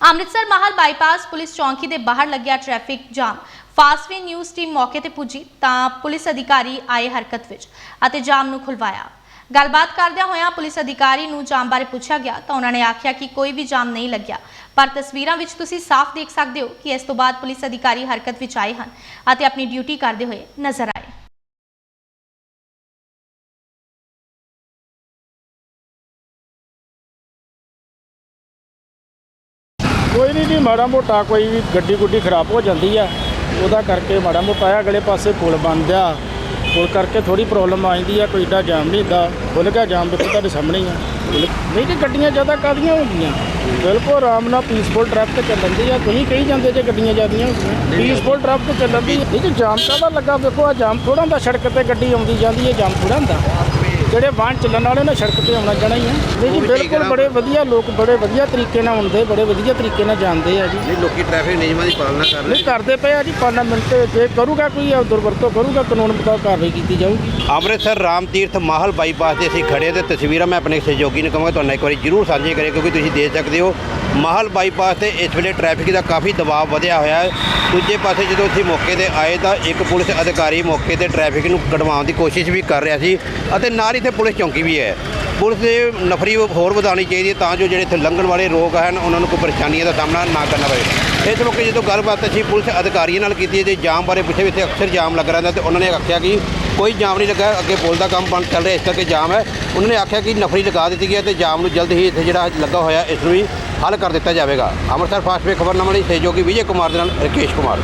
ਅੰਮ੍ਰਿਤਸਰ ਮਾਹਲ bypass police ਚੌਂਕੀ ਦੇ ਬਾਹਰ ਲੱਗਿਆ traffic jam. Fastway news team ਮੌਕੇ ਤੇ ਪੁੱਜੀ ਤਾਂ ਪੁਲਿਸ ਅਧਿਕਾਰੀ ਆਏ ਹਰਕਤ ਵਿੱਚ ਅਤੇ ਜਾਮ ਨੂੰ ਖੁਲਵਾਇਆ। ਗੱਲਬਾਤ ਕਰਦਿਆਂ ਹੋਇਆਂ ਪੁਲਿਸ ਅਧਿਕਾਰੀ ਨੂੰ ਜਾਮ ਬਾਰੇ ਪੁੱਛਿਆ ਗਿਆ ਤਾਂ ਉਹਨਾਂ ਨੇ ਆਖਿਆ ਕਿ ਕੋਈ ਵੀ ਜਾਮ ਨਹੀਂ ਲੱਗਿਆ। ਪਰ ਤਸਵੀਰਾਂ ਵਿੱਚ ਤੁਸੀਂ ਸਾਫ਼ ਦੇਖ ਸਕਦੇ ਹੋ ਕਿ ਇਸ ਤੋਂ ਬਾਅਦ ਪੁਲਿਸ ਅਧਿਕਾਰੀ ਹਰਕਤ ਵਿੱਚ ਆਏ ਹਨ ਅਤੇ ਆਪਣੀ ਡਿਊਟੀ ਕਰਦੇ ਹੋਏ ਨਜ਼ਰ ਆਏ। ਕੋਈ ਨਹੀਂ ਜੀ ਮਾੜਾ ਮੋਟਾ ਕੋਈ ਵੀ ਗੱਡੀ ਗੁੱਡੀ ਖਰਾਬ ਹੋ ਜਾਂਦੀ ਆ ਉਹਦਾ ਕਰਕੇ ਮਾੜਾ ਮੋਟਾ ਆ ਅਗਲੇ ਪਾਸੇ ਪੁਲ ਆ ਪੁਲ ਕਰਕੇ ਥੋੜੀ ਪ੍ਰੋਬਲਮ ਆ ਜਾਂਦੀ ਆ ਕੋਈ ਏਡਾ ਜਾਮ ਨਹੀਂ ਹੁੰਦਾ ਖੁੱਲ ਗਿਆ ਜਾਮ ਦੇਖੋ ਤੁਹਾਡੇ ਸਾਹਮਣੇ ਹੀ ਆ। ਨਹੀਂ ਕਿ ਗੱਡੀਆਂ ਜ਼ਿਆਦਾ ਕਾਦੀਆਂ ਹੋ ਗਈਆਂ? ਬਿਲਕੁਲ ਆਰਾਮ ਨਾਲ ਪੀਸਫੁਲ ਟ੍ਰੈਫਿਕ ਚੱਲਣ ਦੀ ਆ ਤੁਸੀਂ ਕਹੀ ਜਾਂਦੇ ਜੇ ਗੱਡੀਆਂ ਜ਼ਿਆਦੀਆਂ ਪੀਸਫੁਲ ਟ੍ਰੈਫਿਕ ਚੱਲਣ ਦੀ ਨਹੀਂ ਜੀ ਜਾਮ ਕਾਹਦਾ ਲੱਗਾ? ਵੇਖੋ ਆ ਜਾਮ ਥੋੜਾ ਹੁੰਦਾ ਸੜਕ ਤੇ ਗੱਡੀ ਆਉਂਦੀ ਜਾਂਦੀ ਹੈ ਜਾਮ ਥੋੜਾ ਹੁੰਦਾ। ਜਿਹੜੇ ਵਾਹਨ ਚੱਲਣ ਵਾਲੇ ਨੇ ਸੜਕ ਤੇ ਆਉਣਾ ਜਾਣਾ ਹੀ ਆ ਨਹੀਂ ਜੀ ਬਿਲਕੁਲ ਬੜੇ ਵਧੀਆ ਲੋਕ ਬੜੇ ਵਧੀਆ ਤਰੀਕੇ ਨਾਲ ਆਉਂਦੇ ਬੜੇ ਵਧੀਆ ਤਰੀਕੇ ਨਾਲ ਜਾਂਦੇ ਆ ਜੀ। ਨਹੀਂ ਲੋਕੀ ਟ੍ਰੈਫਿਕ ਨਿਯਮਾਂ ਦੀ ਪਾਲਣਾ ਕਰ ਰਹੇ ਨਹੀਂ ਕਰਦੇ ਪਏ ਆ ਜੀ ਪਾਰਲੀਮੈਂਟ ਤੇ ਜੇ ਕਰੂਗਾ ਕੋਈ ਦੁਰਵਰਤੋਂ ਕਰੂਗਾ ਕਾਨੂੰਨ ਮੁਤਾਬਕ ਕਾਰਵਾਈ ਕੀਤੀ ਜਾਊਗੀ। ਅੰਮ੍ਰਿਤਸਰ ਰਾਮ ਤੀਰਥ ਮਾਹਲ ਬਾਈਪਾਸ ਤੇ ਅਸੀਂ ਖੜੇ ਤੇ ਤਸਵੀਰਾਂ ਮੈਂ ਆਪਣੇ ਸਹਿਯੋਗੀ ਨੂੰ ਕਹਾਂਗਾ ਤੁਹਾਨੂੰ ਇੱਕ ਵਾਰੀ ਜ਼ਰੂਰ ਸਾਂਝੇ ਕਰੇ ਕਿਉਂਕਿ ਤੁਸੀਂ ਦੇਖ ਸਕਦੇ ਹੋ ਮਾਹਲ ਬਾਈਪਾਸ ਤੇ ਇਸ ਵੇਲੇ ਟ੍ਰੈਫਿਕ ਦਾ ਕਾਫੀ ਦਬਾਅ ਵਧਿਆ ਹੋਇਆ ਹੈ। ਦੂਜੇ ਪਾਸੇ ਜਦੋਂ ਅਸੀਂ ਮੌਕੇ ਤੇ ਆਏ ਤਾਂ ਇੱਕ ਪੁਲਿਸ ਅਧਿਕਾਰੀ ਮੌਕੇ ਤੇ ਟ੍ਰੈਫਿਕ ਨੂੰ ਕਢਵਾਉਣ ਦੀ ਕੋਸ਼ਿਸ਼ ਵੀ ਕਰ ਰਿਹਾ ਸੀ ਅਤੇ ਨਾਲ ਹੀ ਇੱਥੇ ਪੁਲਿਸ ਚੌਂਕੀ ਵੀ ਹੈ। ਪੁਲਿਸ ਦੇ ਨਫਰੀ ਹੋਰ ਵਧਾਉਣੀ ਚਾਹੀਦੀ ਹੈ ਤਾਂ ਜੋ ਜਿਹੜੇ ਇੱਥੇ ਲੰਘਣ ਵਾਲੇ ਲੋਕ ਹਨ, ਉਹਨਾਂ ਨੂੰ ਕੋਈ ਪਰੇਸ਼ਾਨੀਆਂ ਦਾ ਸਾਹਮਣਾ ਨਾ ਕਰਨਾ ਪਵੇ। ਇਸ ਮੌਕੇ ਜਦੋਂ ਗੱਲਬਾਤ ਅਸੀਂ ਪੁਲਿਸ ਅਧਿਕਾਰੀਆਂ ਨਾਲ ਕੀਤੀ ਹੈ, ਜੇ ਜਾਮ ਬਾਰੇ ਪੁੱਛੇ ਵੀ ਇੱਥੇ ਅਕਸਰ ਜਾਮ ਲੱਗ ਰਹਿੰਦਾ ਤੇ ਉਹਨਾਂ ਨੇ ਆਖਿਆ ਕਿ ਕੋਈ ਜਾਮ ਨਹੀਂ ਲੱਗਾ, ਅੱਗੇ ਪੁਲ ਦਾ ਕੰਮ ਬੰਦ ਚੱਲ ਰਿਹਾ, ਇਸ ਕਰਕੇ ਜਾਮ ਹੈ। ਉਹਨਾਂ ਨੇ ਆਖਿਆ ਕਿ ਨਫਰੀ ਲਗਾ ਦਿੱਤੀ ਗਈ ਹੈ ਤੇ ਜਾਮ ਨੂੰ ਜਲਦ ਹੀ ਇੱਥੇ ਜਿਹੜਾ ਲੱਗਾ ਹੋਇਆ, ਇਸ ਨੂੰ ਵੀ ਹੱਲ ਕਰ ਦਿੱਤਾ ਜਾਵੇਗਾ। ਅੰਮ੍ਰਿਤਸਰ ਫਾਸਟ ਵੇ ਖਬਰਨਾਮਾ ਲਈ ਸਹਿਯੋਗੀ ਵਿਜੇ ਕੁਮਾਰ ਦੇ ਨਾਲ ਰਕੇਸ਼ ਕੁਮਾਰ।